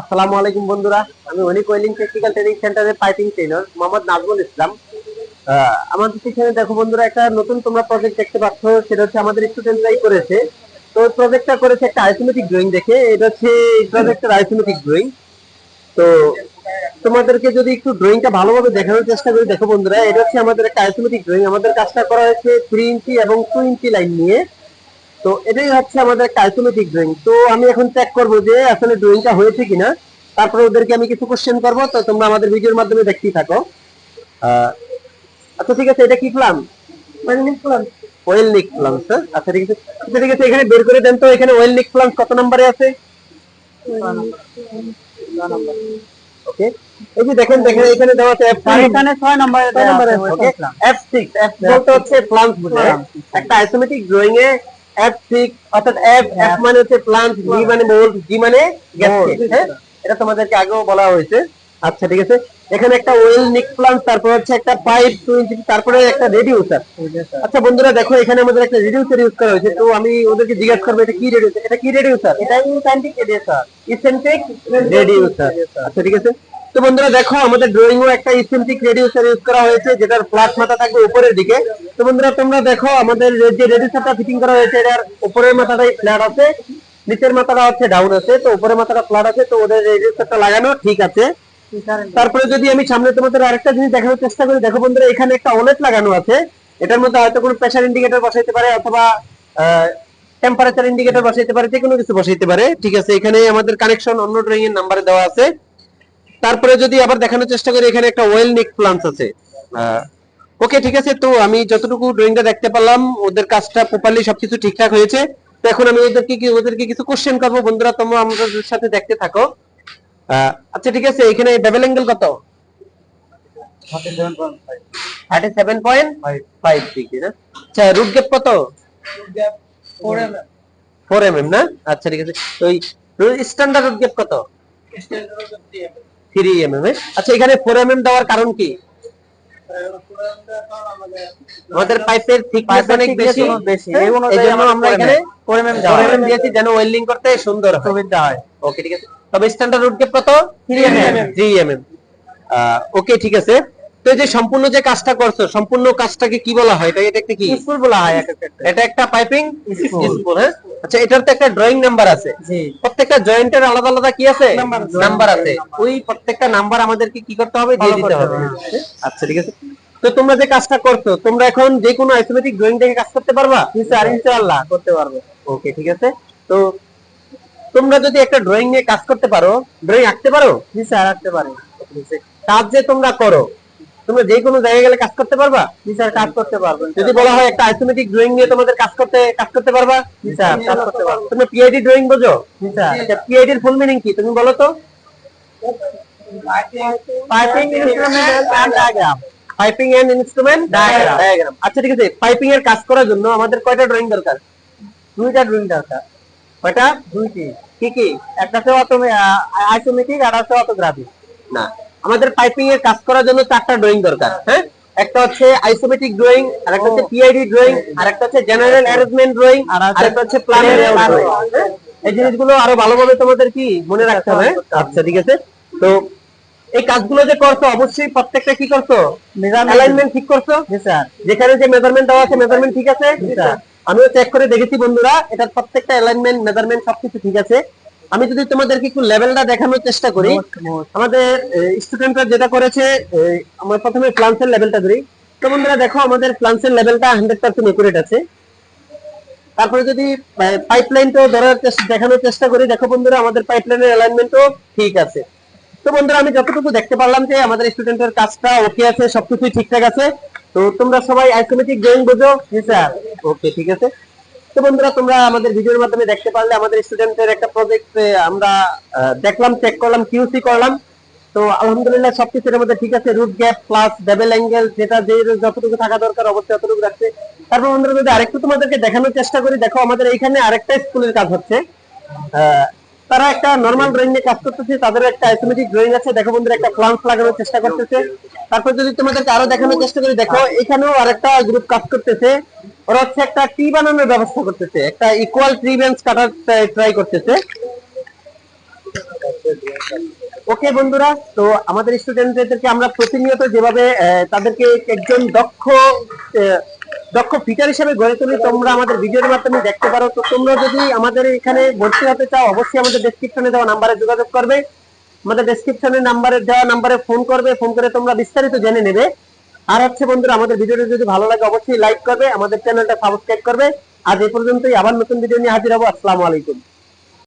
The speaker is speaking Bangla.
আসসালামু আলাইকুম বন্ধুরা, আমি অনিক ওয়েলিং টেকনিক্যাল ট্রেনিং সেন্টারের পাইপিং ট্রেনার মোহাম্মদ নাজমুল ইসলাম। আমাদের পিছনে দেখো বন্ধুরা, একটা নতুন তোমরা প্রজেক্ট দেখতে পাচ্ছ, সেটা হচ্ছে আমাদের স্টুডেন্টরাই করেছে। তো প্রজেক্টটা করেছে একটা আইসোমেটিক ড্রয়িং দেখে, এটা হচ্ছে এই প্রজেক্টের আইসোমেটিক ড্রয়িং তো তোমাদেরকে যদি একটু ড্রয়িংটা ভালোভাবে দেখানোর চেষ্টা করি, দেখো বন্ধুরা, এটা হচ্ছে আমাদের একটা আইসোমেটিক ড্রয়িং আমাদের কাজটা করা হয়েছে থ্রি ইঞ্চি এবং টু ইঞ্চি লাইন নিয়ে। তো এটাই হচ্ছে আমাদের একটা আইসোমেটিক ড্রয়িং তো আমি এখন চেক করব যে আসলে ড্রয়িংটা হয়েছে কিনা। তারপরে ওদেরকে আমি কিছু কোশ্চেন করব। তো তোমরা আমাদের ভিডিওর মাধ্যমে দেখতেই থাকো। আচ্ছা ঠিক আছে এটা কি প্ল্যান ওয়েল নিক স্যার আচ্ছা ঠিক আছে। আচ্ছা ঠিক আছে এখানে বের করে দেন তো। এখানে ওয়েল নিক প্ল্যান কত নম্বরে আছে? ওকে এই যে দেখেন দেখেন এখানে দেওয়া আছে F5 এখানে ছয় নম্বরে ছয় নম্বরে আছে, okay? F6 F বলতে হচ্ছে প্লান্ট বোঝায়। একটা আইসোমেটিক ড্রয়িং এ F6 অর্থাৎ F F মানে হচ্ছে প্লান্ট G মানে মোল্ড G মানে হ্যাঁ? এটা তোমাদেরকে আগেও বলা হয়েছে। আচ্ছা ঠিক আছে। এখানে একটা ওয়েল নিক প্লান্ট তারপর হচ্ছে একটা পাইপ টু ইঞ্চি তারপরে একটা রেডিউসার আচ্ছা বন্ধুরা দেখো এখানে আমাদের একটা রেডিউসার ইউজ করা হয়েছে। তো আমি ওদেরকে জিজ্ঞাসা করব এটা কি রেডিউসার এটা কি রেডিউসার এটা ইনসাইন্টিক রেডিয়েটর ইসেন্ট্রিক রেডিউসার আচ্ছা ঠিক আছে। তো বন্ধুরা দেখো, আমাদের ড্রয়িং ও একটা ইসেন্ট্রিক রেডিউসার ইউজ করা হয়েছে, যেটার ফ্ল্যাট মাথা থাকবে উপরের দিকে। তো বন্ধুরা, তোমরা দেখো, আমাদের যে রেডিউসারটা ফিটিং করা হয়েছে, এটার উপরের মাথাটাই ফ্ল্যাট আছে, নিচের মাথাটা হচ্ছে ডাউন আছে, তো উপরের মাথাটা ফ্ল্যাট আছে, তো ওদের রেডিউসারটা লাগানো ঠিক আছে। তারপরে যদি আমি সামনে তোমাদের আরেকটা জিনিস দেখানোর চেষ্টা করি, দেখো বন্ধুরা, এখানে একটা ওলেট লাগানো আছে। এটার মধ্যে হয়তো কোনো প্রেসার ইন্ডিকেটর বসাইতে পারে, অথবা টেম্পারেচার ইন্ডিকেটর বসাইতে পারে যে কোনো কিছু বসাইতে পারে, ঠিক আছে? এখানে আমাদের কানেকশন অন্য ড্রয়িং এর নাম্বারে দেওয়া আছে। তারপরে যদি আবার দেখানোর চেষ্টা করি এখানে একটা ওয়েল নিক প্লান্স আছে। ওকে ঠিক আছে তো আমি যতটুকু ড্রয়িংটা দেখতে পারলাম ওদের কাজটা প্রপারলি সবকিছু ঠিকঠাক হয়েছে। তো এখন আমি ওদেরকে কি ওদেরকে কিছু কোশ্চেন করব বন্ধুরা তোমরা আমাদের সাথে দেখতে থাকো। আচ্ছা ঠিক আছে এখানে বেবেল অ্যাঙ্গেল কত? Thirty seven point five degree না আচ্ছা রুট গ্যাপ কত? ফোর এম এম না? আচ্ছা ঠিক আছে। তো স্ট্যান্ডার্ড রুট গ্যাপ কত? থ্রি এম এম আচ্ছা এখানে ফোর এম এম দেওয়ার কারণ কি? আমাদের পাইপের থিকনেস অনেক বেশি বেশি। হ্যাঁ? এই অনুযায়ী এই জন্য আমরা এখানে four MM four M M দিয়েছি যেন ওয়েল্ডিং করতে সুন্দর সুবিধা হয়। ওকে ঠিক আছে। তবে স্ট্যান্ডার্ড রুট গ্যাপ কত? 3 এমএম 3 এমএম ওকে ঠিক আছে। তো এই যে সম্পূর্ণ যে কাজটা করছ সম্পূর্ণ কাজটাকে কি বলা হয়? এটা এটা কি? স্কুল বলা হয় এটা একটা পাইপিং। স্পুল হ্যাঁ? আচ্ছা এটার তো একটা ড্রয়িং নাম্বার আছে। জি। প্রত্যেকটা জয়েন্টের আলাদা আলাদা কি আছে? নাম্বার আছে। ওই প্রত্যেকটা নাম্বার আমাদেরকে কি করতে হবে? দিয়ে দিতে হবে। আচ্ছা ঠিক আছে। তো তোমরা যে কাজটা করছ তোমরা এখন যে কোনো আইসোমেটিক ড্রয়িং থেকে কাজ করতে পারবা? স্যার ইনশাআল্লাহ করতে পারবে। ওকে ঠিক আছে। তো তোমরা যদি একটা ড্রয়িং নিয়ে কাজ করতে পারো ড্রয়িং আঁকতে পারো? জি স্যার আসতে পারে। কাজ যে তোমরা করো তোমরা যে কোনো জায়গায় গেলে কাজ করতে পারবা? জি স্যার কাজ করতে পারব যদি বলা হয় একটা আইসোমেটিক ড্রয়িং নিয়ে তোমাদের কাজ করতে কাজ করতে পারবা? জি স্যার কাজ করতে পারব। তুমি পিআইডি ড্রয়িং বোঝো? জি স্যার। আচ্ছা পিআইডির ফুল মিনিং কি? তুমি বলো তো। Piping instrument and diagram piping and instrument. Diagram আচ্ছা ঠিক আছে। পাইপিং এর কাজ করার জন্য আমাদের কয়টা ড্রয়িং দরকার? দুইটা ড্রয়িং দরকার। কয়টা? দুইটি। কি কি? একটা হচ্ছে অটোমে আইসোমেটিক আর একটা অটোগ্রাফি না। আমাদের পাইপিং এর কাজ করার জন্য চারটা ড্রয়িং দরকার হ্যাঁ? একটা হচ্ছে আইসোমেটিক ড্রয়িং আর একটা হচ্ছে পিআইডি ড্রয়িং আর একটা হচ্ছে জেনারেল অ্যারেঞ্জমেন্ট ড্রয়িং আর একটা হচ্ছে প্ল্যানের এই জিনিসগুলো আরও ভালোভাবে তোমাদের কি মনে রাখতে হবে হ্যাঁ? আচ্ছা ঠিক আছে। তো এই কাজগুলো যে করছ অবশ্যই প্রত্যেকটা কি করছ? অ্যালাইনমেন্ট ঠিক করছ? যেখানে যে মেজারমেন্ট দেওয়া আছে মেজারমেন্ট ঠিক আছে? স্যার। আমিও চেক করে দেখেছি বন্ধুরা এটার প্রত্যেকটা অ্যালাইনমেন্ট মেজারমেন্ট সবকিছু ঠিক আছে। আমি যদি তোমাদেরকে একটু লেভেলটা দেখানোর চেষ্টা করি আমাদের স্টুডেন্টরা যেটা করেছে আমরা প্রথমে ফ্লান্সের লেভেলটা ধরি। তো বন্ধুরা দেখো আমাদের ফ্লান্সের লেভেলটা হান্ড্রেড পার্সেন্ট একুরেট আছে। তারপরে যদি পাইপলাইনটাও ধরার চেষ্টা দেখানোর চেষ্টা করি দেখো বন্ধুরা আমাদের পাইপলাইনের অ্যালাইনমেন্টও ঠিক আছে। তো বন্ধুরা আমি যতটুকু দেখতে পারলাম যে আমাদের স্টুডেন্টের কাজটা ওকে আছে সবকিছুই ঠিকঠাক আছে। তো তোমরা সবাই আইসোমেটিক ড্রয়িং বোঝো? স্যার ওকে ঠিক আছে। তো বন্ধুরা, তোমরা আমাদের ভিডিওর মাধ্যমে দেখতে পারলে আমাদের স্টুডেন্টের একটা প্রজেক্ট আমরা দেখলাম চেক করলাম কিউসি করলাম। তো আলহামদুলিল্লাহ সবকিছুর মধ্যে ঠিক আছে root gap plus double angle যেটা যে যতটুকু থাকা দরকার অবশ্যই ততটুকু রাখছে। তারপর বন্ধুরা, যদি আরেকটু তোমাদেরকে দেখানোর চেষ্টা করি, দেখো আমাদের এইখানে আরেকটা স্কুলের কাজ হচ্ছে। তারা একটা নর্মাল ড্রয়িং নিয়ে কাজ করতেছে, তাদের একটা আইসোমেটিক ড্রয়িং আছে। দেখো বন্ধুরা, একটা ফ্লান্স লাগানোর চেষ্টা করতেছে। তারপর যদি তোমাদেরকে আরও দেখানোর চেষ্টা করি, দেখো, এখানেও আরেকটা গ্রুপ কাজ করতেছে। ওরা হচ্ছে একটা টি বানানোর ব্যবস্থা করতেছে, একটা ইকুয়াল ট্রি বেঞ্চ কাটার ট্রাই করতেছে। ওকে বন্ধুরা, তো আমাদের স্টুডেন্টদেরকে আমরা প্রতিনিয়ত যেভাবে তাদেরকে একজন দক্ষ দক্ষ ফিটার হিসেবে গড়ে তুলি, তোমরা আমাদের ভিডিওর মাধ্যমে দেখতে পারো। তো তোমরা যদি আমাদের এখানে ভর্তি হতে চাও, অবশ্যই আমাদের ডেসক্রিপশনে দেওয়া নাম্বারে যোগাযোগ করবে। আমাদের ডেসক্রিপশনে নাম্বারে দেওয়া নাম্বারে ফোন করবে ফোন করে তোমরা বিস্তারিত জেনে নেবে। আর হচ্ছে বন্ধুরা, আমাদের ভিডিওটা যদি ভালো লাগে, অবশ্যই লাইক করবে, আমাদের চ্যানেলটা সাবস্ক্রাইব করবে। আজ এ পর্যন্তই, আবার নতুন ভিডিও নিয়ে হাজির হব। আসসালামু আলাইকুম।